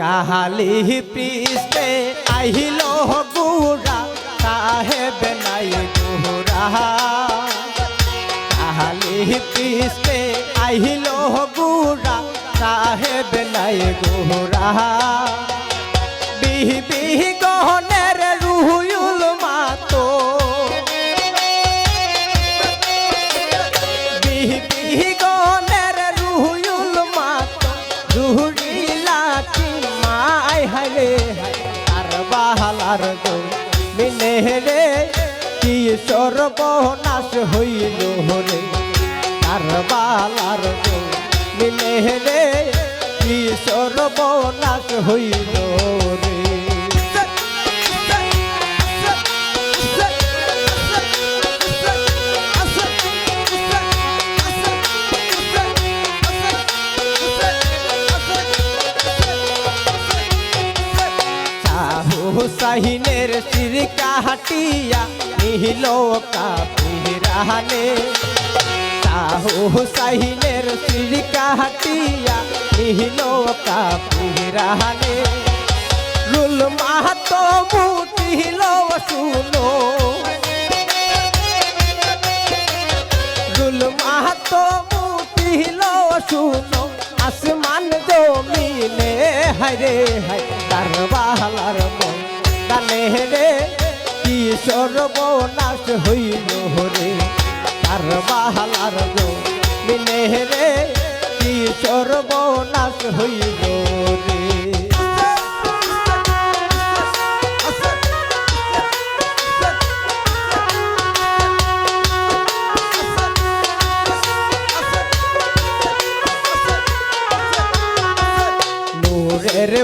কাহালি পৃষ্ঠে আহিল গুড়া, কাহে নাই গুড়া। কাহালি পৃষ্ঠে আহিল গুড়া, কাহে বেনাই গুড়া। বিহি বিহি গহনের সর্বনাশ হইল রে তার বালার মিলে রে কি সর্বনাশ হইল হুসাইনের সির কাহাটিয়া নিহিল কাপিরাহানে সাহু হুসাইনের সির কাহাটিয়া নিহিল কাপিরাহানে রুল মাহাতো মুটিল শুনো। রুল মাহাতো মুটিল শুনো। আসমান জমিনে হায়রে হায় তার বাহালার মন কানে রে, কি সর্বনাশ হইল রে? তার বাহালার জমিনে রে, কি সর্বনাশ হইল রে?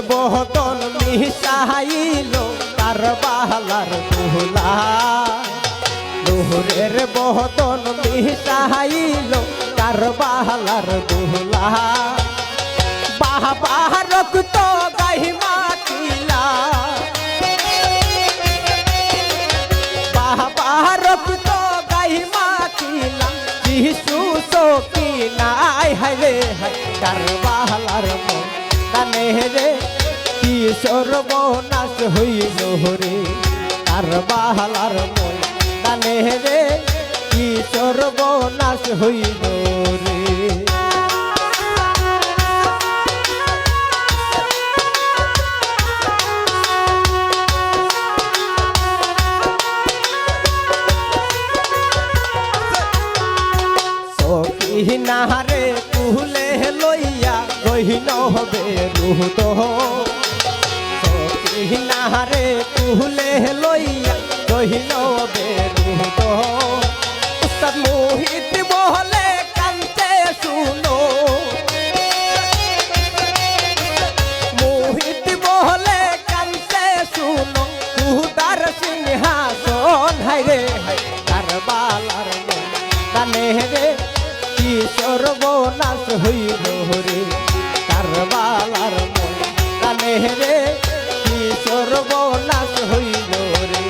বহতন মিশাইল। তার বাহালার দুহলা নূরের বহতন মিশাইল তার বাহালার দুহলা বাহ বাহ রক্ত গাহি মাটিলা বাহ বাহ রক্ত গাহি মাটিলা যিশু সকি নাই, হায় হায়, তার বাহালার মন কানে রে কি সর্বনাশ হইল রে তার বাহালার মন কানে রে, কি সর্বনাশ হইল রে। নাহারে কুহলে লইয়া গহিন হবে রুহত। সখী নাহারে কুহলে লইয়া গহিন হবে উস্তাদ মোহিত বহলে কান্তে শুনো। মোহিত বহলে কান্তে শুনো। কুদার সিংহাসন হাইরে হাই কারবালার কানে রে, কি সর্বনাশ হইল রে। কারবালার কানে রে সর্বনাশ হইল রে।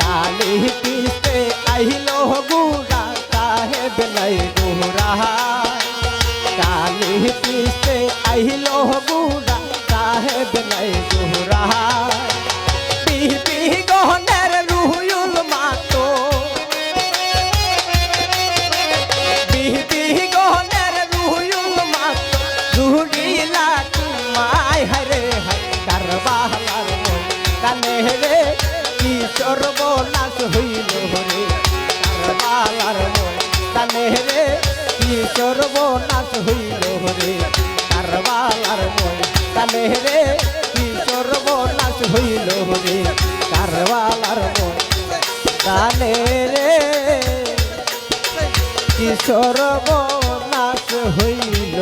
কালি পিসে আহিল গুড়া সাহেব নাই গুড়া। কালি পিসে আহিল গুড়া সাহেব নাই গুড়া। সর্বনাশ হইল রে। কারবালার কানে রে, কি সর্বনাশ হইল রে। কারবালার কানে রে, কি সর্বনাশ হইল রে। কারবালার কানে রে, কি সর্বনাশ হইল